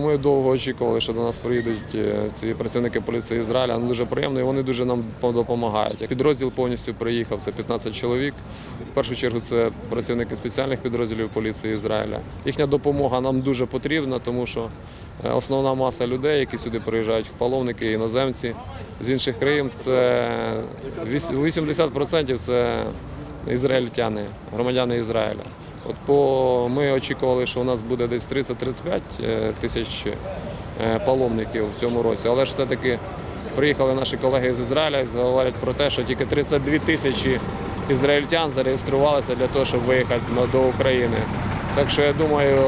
Ми довго очікували, що до нас приїдуть е, ці працівники поліції Ізраїля. Ну, дуже приємно, і вони дуже нам допомагають. Підрозділ повністю приїхав, це 15 чоловік. В першу чергу це працівники спеціальних підрозділів поліції Ізраїля. Їхня допомога нам дуже потрібна, тому що е, основна маса людей, які сюди приїжджають, паломники, іноземці з інших країн, це 80% це ізраїльтяни, громадяни Ізраїля. От по ми очікували, що у нас буде десь 30-35 е, тисяч е, паломників в цьому році, але ж все-таки приїхали наші колеги з Ізраїля і говорять про те, що тільки 32 тисячі ізраїльтян зареєструвалися для того, щоб виїхати до України. Так що я думаю,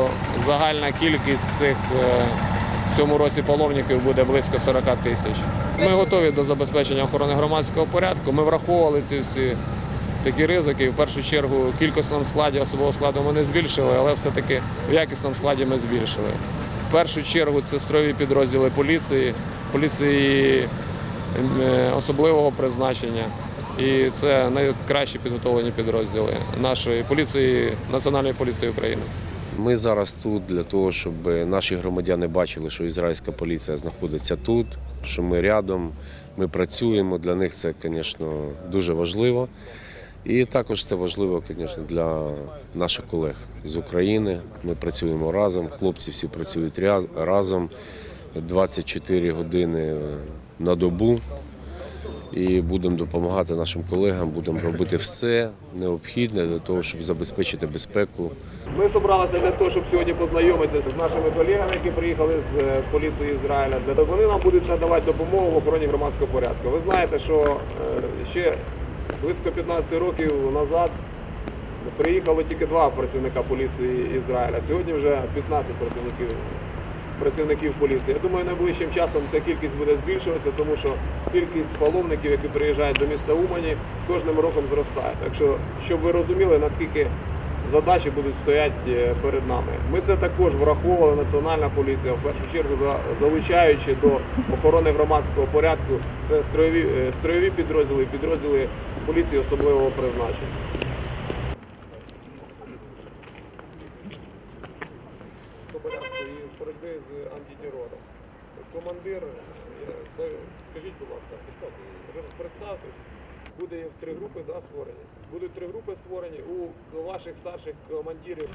загальна кількість цих е, в цьому році паломників буде близько 40 тисяч. Ми готові до забезпечення охорони громадського порядку. Ми враховували ці всі такі ризики. В першу чергу в кількісному складі особового складу ми не збільшили, але все-таки в якісному складі ми збільшили. В першу чергу це строєві підрозділи поліції, поліції ем, е, особливого призначення. І це найкращі підготовлені підрозділи нашої поліції, Національної поліції України. Ми зараз тут для того, щоб наші громадяни бачили, що ізраїльська поліція знаходиться тут, що ми рядом, ми працюємо. Для них це, звісно, дуже важливо. І також це важливо, звісно, для наших колег з України. Ми працюємо разом, хлопці всі працюють разом 24 години на добу. І будемо допомагати нашим колегам, будемо робити все необхідне для того, щоб забезпечити безпеку Ми зібралися для того, щоб сьогодні познайомитися з нашими колегами, які приїхали з е, поліції Ізраїля. Для того вони нам будуть надавати допомогу в охороні громадського порядку. Ви знаєте, що е, ще близько 15 років назад приїхало тільки два працівника поліції Ізраїля. Сьогодні вже 15 працівників. Працівників поліції. Я думаю, найближчим часом ця кількість буде збільшуватися, тому що кількість паломників, які приїжджають до міста Умані, з кожним роком зростає. Так що, щоб ви розуміли, наскільки задачі будуть стояти е, перед нами. Ми це також враховували Національна поліція, в першу чергу залучаючи до охорони громадського порядку. Це строєві, е, строєві підрозділи, підрозділи поліції особливого призначення. Командир, е, скажіть, будь ласка, представтесь буде три групи да, створені. Будуть три групи створені у ваших старших командирів.